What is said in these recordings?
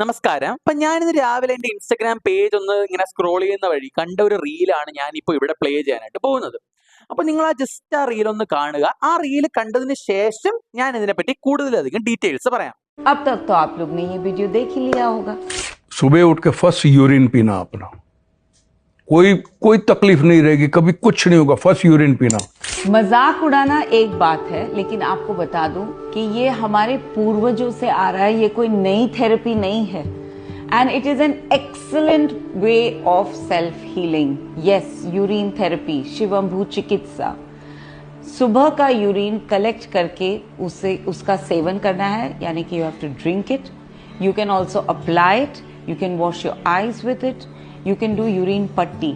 നമസ്കാരം അപ്പൊ ഞാനിന്ന് രാവിലെ എന്റെ ഇൻസ്റ്റഗ്രാം പേജ് ഒന്ന് ഇങ്ങനെ സ്ക്രോൾ ചെയ്യുന്ന വഴി കണ്ട ഒരു റീലാണ് ഞാൻ ഇപ്പോൾ ഇവിടെ പ്ലേ ചെയ്യാനായിട്ട് പോകുന്നത് അപ്പൊ നിങ്ങൾ ആ ജസ്റ്റ് ആ റീൽ ഒന്ന് കാണുക ആ റീൽ കണ്ടതിന് ശേഷം ഞാൻ ഇതിനെപ്പറ്റി കൂടുതലധികം ഡീറ്റെയിൽസ് പറയാം अब तक तो आप लोग ने ये वीडियो देख ही लिया होगा सुबह उठ के फर्स्ट यूरिन पीना अपना कोई कोई तकलीफ़ नहीं रहेगी, कभी कुछ नहीं होगा, फ़र्स्ट यूरिन पीना। मज़ाक उड़ाना एक बात है, लेकिन आपको बता दूँ कि ये हमारे पूर्वजों से आ रहा है, ये कोई नई थेरेपी नहीं है। And it is an excellent way of self healing yes urine therapy शिवम्भू चिकित्सा सुबह का यूरिन कलेक्ट करके उसे, उसका सेवन करना है, यानी कि you have to drink it you can also apply it you can wash your eyes with it you can do urine putty.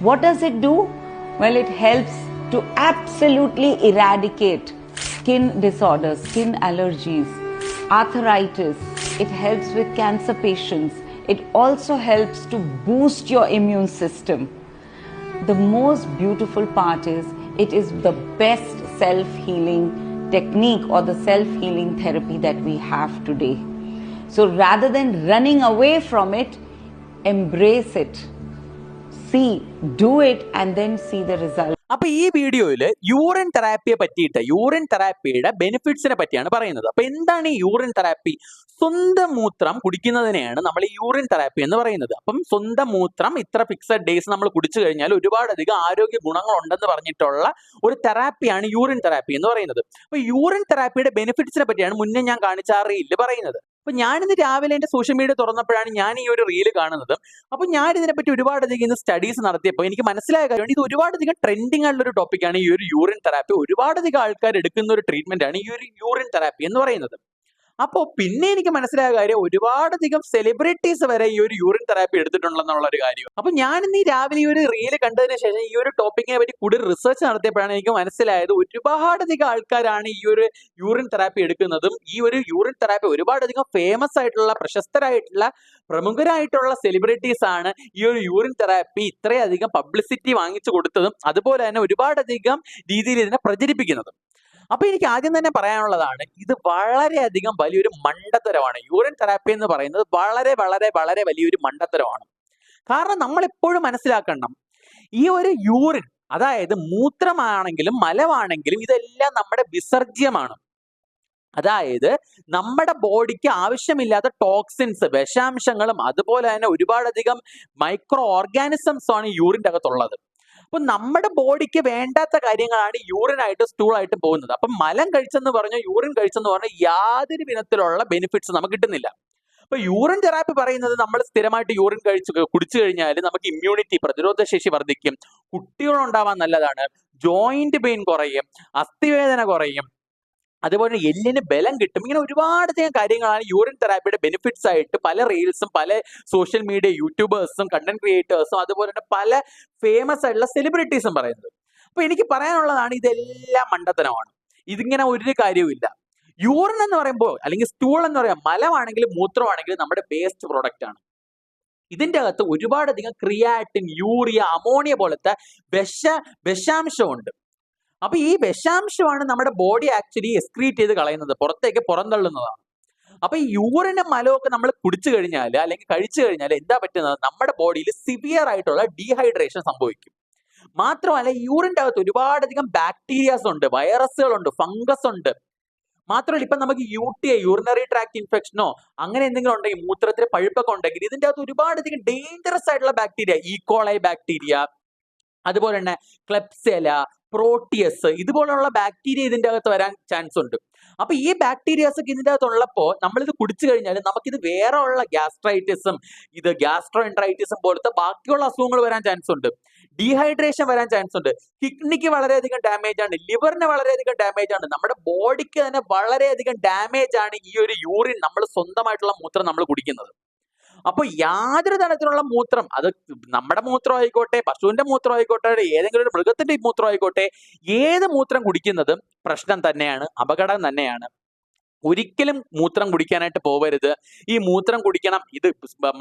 What does it do? Well, it helps to absolutely eradicate skin disorders, skin allergies, arthritis. It helps with cancer patients. It also helps to boost your immune system. The most beautiful part is it is the best self healing technique or the self healing therapy that we have today. So rather than running away from it, embrace it. അപ്പൊ ഈ വീഡിയോയിൽ urine തെറാപ്പിയെ പറ്റിയിട്ട് urine തെറാപ്പിയുടെ ബെനിഫിറ്റ്സിനെ പറ്റിയാണ് പറയുന്നത്. അപ്പൊ എന്താണ് ഈ urine therapy സ്വന്തം മൂത്രം കുടിക്കുന്നതിനെയാണ് നമ്മൾ ഈ യൂറിൻ തെറാപ്പി എന്ന് പറയുന്നത്. അപ്പം സ്വന്തം മൂത്രം ഇത്ര ഫിക്സഡ് ഡേയ്സ് നമ്മൾ കുടിച്ചു കഴിഞ്ഞാൽ ഒരുപാടധികം ആരോഗ്യ ഗുണങ്ങൾ ഉണ്ടെന്ന് പറഞ്ഞിട്ടുള്ള ഒരു തെറാപ്പിയാണ് യൂറിൻ തെറാപ്പി എന്ന് പറയുന്നത്. അപ്പൊ യൂറിൻ തെറാപ്പിയുടെ ബെനിഫിറ്റ്സിനെ പറ്റിയാണ് മുന്നേ ഞാൻ കാണിച്ച ആ റീലിൽ പറയുന്നത്. അപ്പൊ ഞാനിന്ന് രാവിലെ എന്റെ സോഷ്യൽ മീഡിയ തുറന്നപ്പോഴാണ് ഞാൻ ഈ ഒരു റീൽ കാണുന്നത്. അപ്പൊ ഞാൻ ഇതിനെപ്പറ്റി ഒരുപാടധികം ഇന്ന് സ്റ്റഡീസ് നടത്തിയപ്പോൾ എനിക്ക് മനസ്സിലായ കാര്യം ഇത് ഒരുപാടധികം ട്രെൻഡിങ് ആയിട്ടുള്ള ഒരു ടോപ്പിക്കാണ് ഈ ഒരു യൂറിൻ തെറാപ്പി ഒരുപാടധികം ആൾക്കാർ എടുക്കുന്ന ഒരു ട്രീറ്റ്മെന്റ് ആണ് ഈ ഒരു യൂറിൻ തെറാപ്പി എന്ന് പറയുന്നത്. അപ്പോൾ പിന്നെ എനിക്ക് മനസ്സിലായ കാര്യം ഒരുപാടധികം സെലിബ്രിറ്റീസ് വരെ ഈ ഒരു യൂറിൻ തെറാപ്പി എടുത്തിട്ടുണ്ടെന്നുള്ള ഒരു കാര്യം. അപ്പൊ ഞാൻ ഇന്ന് രാവിലെ ഈ ഒരു റീൽ കണ്ടതിന് ശേഷം ഈ ഒരു ടോപ്പിക്കിനെ പറ്റി കൂടുതൽ റിസർച്ച് നടത്തിയപ്പോഴാണ് എനിക്ക് മനസ്സിലായത് ഒരുപാടധികം ആൾക്കാരാണ് ഈ ഒരു യൂറിൻ തെറാപ്പി എടുക്കുന്നതും ഈ ഒരു യൂറിൻ തെറാപ്പി ഒരുപാടധികം ഫേമസ് ആയിട്ടുള്ള പ്രശസ്തരായിട്ടുള്ള പ്രമുഖരായിട്ടുള്ള സെലിബ്രിറ്റീസ് ആണ് ഈ ഒരു യൂറിൻ തെറാപ്പി ഇത്രയധികം പബ്ലിസിറ്റി വാങ്ങിച്ചു കൊടുത്തതും അതുപോലെ തന്നെ ഒരുപാടധികം രീതിയിൽ ഇതിനെ പ്രചരിപ്പിക്കുന്നതും. അപ്പൊ എനിക്ക് ആദ്യം തന്നെ പറയാനുള്ളതാണ് ഇത് വളരെയധികം വലിയൊരു മണ്ടത്തരമാണ്. യൂറിൻ തെറാപ്പി എന്ന് പറയുന്നത് വളരെ വളരെ വളരെ വലിയൊരു മണ്ടത്തരമാണ്. കാരണം നമ്മൾ എപ്പോഴും മനസ്സിലാക്കണം ഈ ഒരു യൂറിൻ അതായത് മൂത്രമാണെങ്കിലും മലമാണെങ്കിലും ഇതെല്ലാം നമ്മുടെ വിസർജ്യമാണ്. അതായത് നമ്മുടെ ബോഡിക്ക് ആവശ്യമില്ലാത്ത ടോക്സിൻസ് വിഷാംശങ്ങളും അതുപോലെ തന്നെ ഒരുപാടധികം മൈക്രോ ഓർഗാനിസംസ് ആണ് യൂറിന്റെ അകത്തുള്ളത് അപ്പൊ നമ്മുടെ ബോഡിക്ക് വേണ്ടാത്ത കാര്യങ്ങളാണ് യൂറിൻ ആയിട്ട് സ്റ്റൂൾ ആയിട്ട് പോകുന്നത്. അപ്പൊ മലം കഴിച്ചെന്ന് പറഞ്ഞോ യൂറിൻ കഴിച്ചെന്ന് പറഞ്ഞാൽ യാതൊരു വിധത്തിലുള്ള ബെനിഫിറ്റ്സ് നമുക്ക് കിട്ടുന്നില്ല. അപ്പൊ യൂറിൻ തെറാപ്പി പറയുന്നത് നമ്മൾ സ്ഥിരമായിട്ട് യൂറിൻ കഴിച്ച് കുടിച്ചു കഴിഞ്ഞാൽ നമുക്ക് ഇമ്മ്യൂണിറ്റി പ്രതിരോധ ശേഷി വർദ്ധിക്കും. കുട്ടികളുണ്ടാവാൻ നല്ലതാണ്. ജോയിന്റ് പെയിൻ കുറയും. അസ്ഥിവേദന കുറയും. അതുപോലെ എല്ലിന് ബലം കിട്ടും. ഇങ്ങനെ ഒരുപാടധികം കാര്യങ്ങളാണ് യൂറിൻ തെറാപ്പിയുടെ ബെനിഫിറ്റ്സ് ആയിട്ട് പല റീൽസും പല സോഷ്യൽ മീഡിയ യൂട്യൂബേഴ്സും കണ്ടന്റ് ക്രിയേറ്റേഴ്സും അതുപോലെ തന്നെ പല ഫേമസ് ആയിട്ടുള്ള സെലിബ്രിറ്റീസും പറയുന്നത്. അപ്പൊ എനിക്ക് പറയാനുള്ളതാണ് ഇതെല്ലാം മണ്ടത്തനമാണ് ഇതിങ്ങനെ ഒരു കാര്യവുമില്ല യൂറിൻ എന്ന് പറയുമ്പോൾ അല്ലെങ്കിൽ സ്റ്റൂൾ എന്ന് പറയാം മലമാണെങ്കിലും മൂത്രമാണെങ്കിലും നമ്മുടെ വേസ്റ്റ് പ്രോഡക്റ്റ് ആണ്. ഇതിന്റെ അകത്ത് ഒരുപാടധികം ക്രിയാറ്റിൻ യൂറിയ അമോണിയ പോലത്തെ വിഷ വിഷാംശമുണ്ട്. അപ്പൊ ഈ വിഷാംശമാണ് നമ്മുടെ ബോഡി ആക്ച്വലി എക്സ്ക്രീറ്റ് ചെയ്ത് കളയുന്നത് പുറത്തേക്ക് പുറന്തള്ളുന്നതാണ്. അപ്പൊ ഈ യൂറിനും മലമൊക്കെ നമ്മൾ കുടിച്ചു കഴിഞ്ഞാൽ അല്ലെങ്കിൽ കഴിച്ചു കഴിഞ്ഞാൽ എന്താ പറ്റുന്നത്? നമ്മുടെ ബോഡിയിൽ സിവിയർ ആയിട്ടുള്ള ഡീഹൈഡ്രേഷൻ സംഭവിക്കും. മാത്രമല്ല യൂറിന്റെ അകത്ത് ഒരുപാടധികം ബാക്ടീരിയാസ് ഉണ്ട് വൈറസുകളുണ്ട് ഫംഗസ് ഉണ്ട്. മാത്രമല്ല ഇപ്പൊ നമുക്ക് U T I urinary tract ഇൻഫെക്ഷനോ അങ്ങനെ എന്തെങ്കിലും ഉണ്ടെങ്കിൽ മൂത്രത്തിൽ പഴുപ്പൊക്കെ ഉണ്ടെങ്കിൽ ഇതിന്റെ അകത്ത് ഒരുപാടധികം ഡേഞ്ചറസ് ആയിട്ടുള്ള ബാക്ടീരിയ ഈക്കോളൈ ബാക്ടീരിയ അതുപോലെ തന്നെ ക്ലെപ്സെല പ്രോട്ടിയസ് ഇതുപോലുള്ള ബാക്ടീരിയ ഇതിന്റെ അകത്ത് വരാൻ ചാൻസ് ഉണ്ട്. അപ്പൊ ഈ ബാക്ടീരിയാസ് ഒക്കെ ഇതിന്റെ അകത്ത് ഉള്ളപ്പോൾ നമ്മളിത് കുടിച്ചു കഴിഞ്ഞാൽ നമുക്കിത് വേറെ ഉള്ള ഗ്യാസ്ട്രൈറ്റിസും ഇത് ഗ്യാസ്ട്രോഎൻട്രൈറ്റിസും പോലത്തെ ബാക്കിയുള്ള അസുഖങ്ങൾ വരാൻ ചാൻസ് ഉണ്ട്. ഡീഹൈഡ്രേഷൻ വരാൻ ചാൻസ് ഉണ്ട്. കിഡ്നിക്ക് വളരെയധികം ഡാമേജ് ആണ്. ലിവറിന് വളരെയധികം ഡാമേജ് ആണ്. നമ്മുടെ ബോഡിക്ക് തന്നെ വളരെയധികം ഡാമേജ് ആണ് ഈ ഒരു യൂറിൻ നമ്മൾ സ്വന്തമായിട്ടുള്ള മൂത്രം നമ്മൾ കുടിക്കുന്നത്. അപ്പൊ യാതൊരു തരത്തിലുള്ള മൂത്രം അത് നമ്മുടെ മൂത്രം ആയിക്കോട്ടെ പശുവിന്റെ മൂത്രം ആയിക്കോട്ടെ ഏതെങ്കിലും ഒരു മൃഗത്തിന്റെ മൂത്രം ആയിക്കോട്ടെ ഏത് മൂത്രം കുടിക്കുന്നതും പ്രശ്നം തന്നെയാണ് അപകടം തന്നെയാണ്. ഒരിക്കലും മൂത്രം കുടിക്കാനായിട്ട് പോവരുത്. ഈ മൂത്രം കുടിക്കണം ഇത്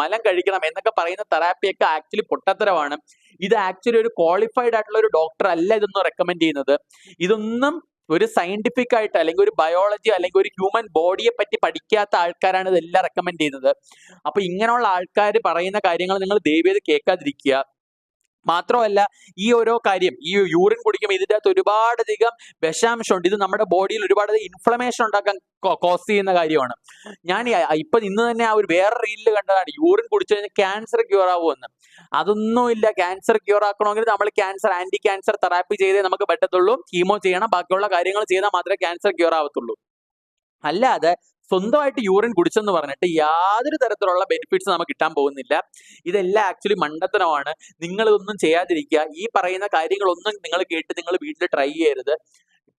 മലം കഴിക്കണം എന്നൊക്കെ പറയുന്ന തെറാപ്പിയൊക്കെ ആക്ച്വലി പൊട്ടത്തരമാണ്. ഇത് ആക്ച്വലി ഒരു ക്വാളിഫൈഡ് ആയിട്ടുള്ള ഒരു ഡോക്ടർ അല്ല ഇതൊന്നും റെക്കമെൻഡ് ചെയ്യുന്നത്. ഇതൊന്നും ഒരു സയന്റിഫിക് ആയിട്ട് അല്ലെങ്കിൽ ഒരു ബയോളജി അല്ലെങ്കിൽ ഒരു ഹ്യൂമൻ ബോഡിയെ പറ്റി പഠിക്കാത്ത ആൾക്കാരാണ് ഇതെല്ലാം റെക്കമെൻഡ് ചെയ്യുന്നത്. അപ്പൊ ഇങ്ങനെയുള്ള ആൾക്കാർ പറയുന്ന കാര്യങ്ങൾ നിങ്ങൾ ദയവേത് കേൾക്കാതിരിക്കുക. മാത്രമല്ല ഈ ഓരോ കാര്യം ഈ യൂറിൻ കുടിക്കുമ്പോൾ ഇതിന്റെ അകത്ത് ഒരുപാടധികം വിഷാംശമുണ്ട്. ഇത് നമ്മുടെ ബോഡിയിൽ ഒരുപാട് ഇൻഫ്ലമേഷൻ ഉണ്ടാക്കാൻ കോസ് ചെയ്യുന്ന കാര്യമാണ്. ഞാൻ ഇപ്പൊ ഇന്ന് തന്നെ ആ ഒരു വേറെ റീലിൽ കണ്ടതാണ്. യൂറിൻ കുടിച്ചു കഴിഞ്ഞാൽ ക്യാൻസർ ക്യൂർ ആവുമെന്ന് അതൊന്നുമില്ല ക്യാൻസർ ക്യൂർ ആക്കണമെങ്കിൽ നമ്മൾ ക്യാൻസർ ആന്റി ക്യാൻസർ തെറാപ്പി ചെയ്തേ നമുക്ക് പറ്റത്തുള്ളൂ. കീമോ ചെയ്യണം. ബാക്കിയുള്ള കാര്യങ്ങൾ ചെയ്താൽ മാത്രമേ ക്യാൻസർ ക്യൂർ ആവത്തുള്ളൂ. അല്ലാതെ സ്വന്തമായിട്ട് യൂറിൻ കുടിച്ചെന്ന് പറഞ്ഞിട്ട് യാതൊരു തരത്തിലുള്ള ബെനിഫിറ്റ്സ് നമുക്ക് കിട്ടാൻ പോകുന്നില്ല. ഇതെല്ലാം ആക്ച്വലി മണ്ടത്തരമാണ്. നിങ്ങൾ ഇതൊന്നും ചെയ്യാതിരിക്കുക. ഈ പറയുന്ന കാര്യങ്ങളൊന്നും നിങ്ങൾ കേട്ട് നിങ്ങൾ വീട്ടിൽ ട്രൈ ചെയ്യരുത്.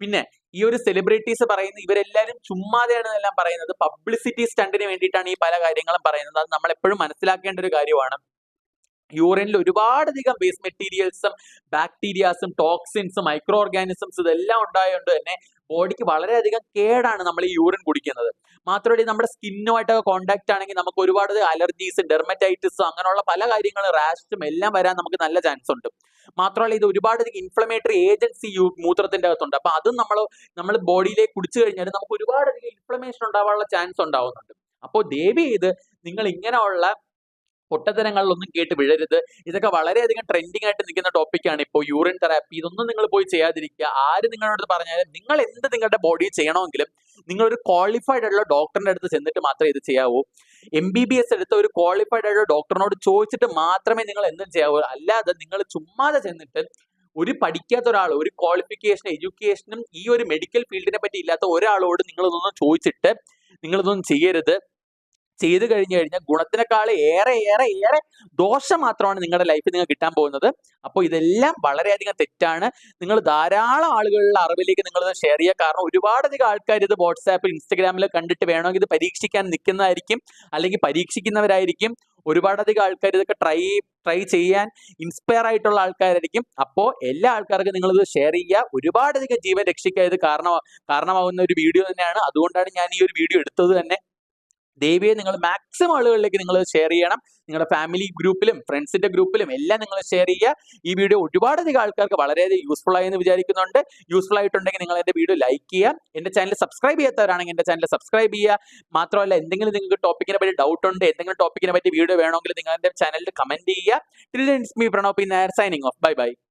പിന്നെ ഈ ഒരു സെലിബ്രിറ്റീസ് പറയുന്ന ഇവരെല്ലാവരും ചുമ്മാതെയാണ് എല്ലാം പറയുന്നത്. പബ്ലിസിറ്റി സ്റ്റണ്ടിന് വേണ്ടിയിട്ടാണ് ഈ പല കാര്യങ്ങളും പറയുന്നത്. അത് നമ്മൾ എപ്പോഴും മനസ്സിലാക്കേണ്ട ഒരു കാര്യമാണ്. യൂറിനിൽ ഒരുപാടധികം വേസ്റ്റ് മെറ്റീരിയൽസും ബാക്ടീരിയാസും ടോക്സിൻസും മൈക്രോ ഓർഗാനിസംസ് ഇതെല്ലാം ഉണ്ടായതുകൊണ്ട് തന്നെ ബോഡിക്ക് വളരെയധികം കേടാണ് നമ്മൾ ഈ യൂറിൻ കുടിക്കുന്നത്. മാത്രമല്ല നമ്മുടെ സ്കിന്നുമായിട്ടൊക്കെ കോണ്ടാക്ട് ആണെങ്കിൽ നമുക്ക് ഒരുപാട് അലർജീസ് ഡെർമറ്റൈറ്റിസ് അങ്ങനെയുള്ള പല കാര്യങ്ങളും റാഷും എല്ലാം വരാൻ നമുക്ക് നല്ല ചാൻസ് ഉണ്ട്. മാത്രമല്ല ഇത് ഒരുപാട് ഇൻഫ്ലമേറ്ററി ഏജൻസി മൂത്രത്തിന്റെ അകത്തുണ്ട്. അപ്പൊ അതും നമ്മൾ നമ്മൾ ബോഡിയിലേക്ക് കുടിച്ചു കഴിഞ്ഞാൽ നമുക്ക് ഒരുപാട് ഇൻഫ്ലമേഷൻ ഉണ്ടാവാനുള്ള ചാൻസ് ഉണ്ടാവുന്നുണ്ട്. അപ്പോൾ ദേവി ഇത് നിങ്ങൾ ഇങ്ങനെയുള്ള പൊട്ടത്തരങ്ങളിലൊന്നും കേട്ട് വിഴരുത്. ഇതൊക്കെ വളരെയധികം ട്രെൻഡിങ് ആയിട്ട് നിൽക്കുന്ന ടോപ്പിക്കാണ് ഇപ്പോൾ യൂറിൻ തെറാപ്പി ഇതൊന്നും നിങ്ങൾ പോയി ചെയ്യാതിരിക്കുക. ആര് നിങ്ങളോട് പറഞ്ഞാലും നിങ്ങൾ എന്ത് നിങ്ങളുടെ ബോഡി ചെയ്യണമെങ്കിലും നിങ്ങൾ ഒരു ക്വാളിഫൈഡ് ആയിട്ടുള്ള ഡോക്ടറിന്റെ അടുത്ത് ചെന്നിട്ട് മാത്രമേ ഇത് ചെയ്യാവൂ. എം ബി ബി എസ് എടുത്ത ഒരു ക്വാളിഫൈഡ് ആയിട്ടുള്ള ഡോക്ടറിനോട് ചോദിച്ചിട്ട് മാത്രമേ നിങ്ങൾ എന്തും ചെയ്യാവൂ. അല്ലാതെ നിങ്ങൾ ചുമ്മാതെ ചെന്നിട്ട് ഒരു പഠിക്കാത്ത ഒരാൾ ഒരു ക്വാളിഫിക്കേഷൻ എഡ്യൂക്കേഷനും ഈ ഒരു മെഡിക്കൽ ഫീൽഡിനെ പറ്റി ഇല്ലാത്ത ഒരാളോട് നിങ്ങൾ ഇതൊന്നും ചോദിച്ചിട്ട് നിങ്ങളിതൊന്നും ചെയ്യരുത്. ചെയ്തു കഴിഞ്ഞു കഴിഞ്ഞാൽ ഗുണത്തിനേക്കാൾ ഏറെ ഏറെ ഏറെ ദോഷം മാത്രമാണ് നിങ്ങളുടെ ലൈഫിൽ നിങ്ങൾ കിട്ടാൻ പോകുന്നത്. അപ്പോൾ ഇതെല്ലാം വളരെയധികം തെറ്റാണ്. നിങ്ങൾ ധാരാളം ആളുകളുടെ അറിവിലേക്ക് നിങ്ങൾ ഷെയർ ചെയ്യുക. കാരണം ഒരുപാടധികം ആൾക്കാർ ഇത് വാട്സാപ്പിൽ ഇൻസ്റ്റഗ്രാമിൽ കണ്ടിട്ട് വേണമെങ്കിൽ ഇത് പരീക്ഷിക്കാൻ നിൽക്കുന്നതായിരിക്കും. അല്ലെങ്കിൽ പരീക്ഷിക്കുന്നവരായിരിക്കും. ഒരുപാടധികം ആൾക്കാർ ഇതൊക്കെ ട്രൈ ട്രൈ ചെയ്യാൻ ഇൻസ്പയർ ആയിട്ടുള്ള ആൾക്കാരായിരിക്കും. അപ്പോൾ എല്ലാ ആൾക്കാർക്കും നിങ്ങൾ ഇത് ഷെയർ ചെയ്യുക. ഒരുപാടധികം ജീവൻ രക്ഷിക്കുക. ഇത് കാരണം കാരണമാകുന്ന ഒരു വീഡിയോ തന്നെയാണ്. അതുകൊണ്ടാണ് ഞാൻ ഈ ഒരു വീഡിയോ എടുത്തത് തന്നെ. ദയവേ നിങ്ങൾ മാക്സിമം ആളുകളിലേക്ക് നിങ്ങൾ ഷെയർ ചെയ്യണം. നിങ്ങളുടെ ഫാമിലി ഗ്രൂപ്പിലും ഫ്രണ്ട്സിന്റെ ഗ്രൂപ്പിലും എല്ലാം നിങ്ങൾ ഷെയർ ചെയ്യുക. ഈ വീഡിയോ ഒരുപാടധികം ആൾക്കാർക്ക് വളരെയധികം യൂസ്ഫുൾ ആയെന്ന് വിചാരിക്കുന്നുണ്ട്. യൂസ്ഫുൾ ആയിട്ടുണ്ടെങ്കിൽ നിങ്ങൾ എന്റെ വീഡിയോ ലൈക്ക് ചെയ്യുക. എന്റെ ചാനൽ സബ്സ്ക്രൈബ് ചെയ്യാത്തവരാണെങ്കിൽ എന്റെ ചാനൽ സബ്സ്ക്രൈബ് ചെയ്യുക. മാത്രമല്ല എന്തെങ്കിലും നിങ്ങൾക്ക് ടോപ്പിക്കിനെ പറ്റി ഡൗട്ട് ഉണ്ട് എന്തെങ്കിലും ടോപ്പിക്കിനെ പറ്റി വീഡിയോ വേണമെങ്കിൽ നിങ്ങൾ എന്റെ ചാനലിൽ കമന്റ് ചെയ്യുക. Till me Pranob Nair signing off bye bye